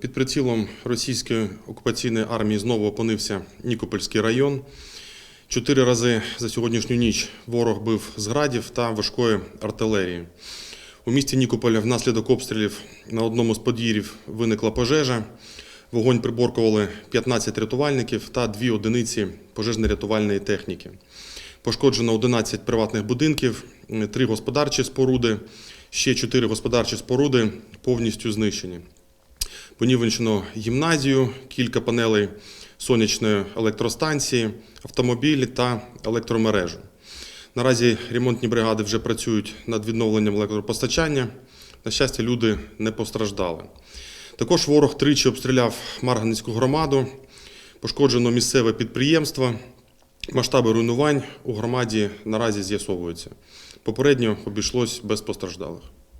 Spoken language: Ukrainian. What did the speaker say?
Під прицілом російської окупаційної армії знову опинився Нікопольський район. Чотири рази за сьогоднішню ніч ворог бив з градів та важкої артилерії. У місті Нікополя внаслідок обстрілів на одному з подвір'їв виникла пожежа. Вогонь приборкували 15 рятувальників та дві одиниці пожежно-рятувальної техніки. Пошкоджено 11 приватних будинків, три господарчі споруди, ще чотири господарчі споруди повністю знищені. Понівечено гімназію, кілька панелей сонячної електростанції, автомобілі та електромережу. Наразі ремонтні бригади вже працюють над відновленням електропостачання. На щастя, люди не постраждали. Також ворог тричі обстріляв Марганецьку громаду, пошкоджено місцеве підприємство. Масштаби руйнувань у громаді наразі з'ясовуються. Попередньо обійшлось без постраждалих.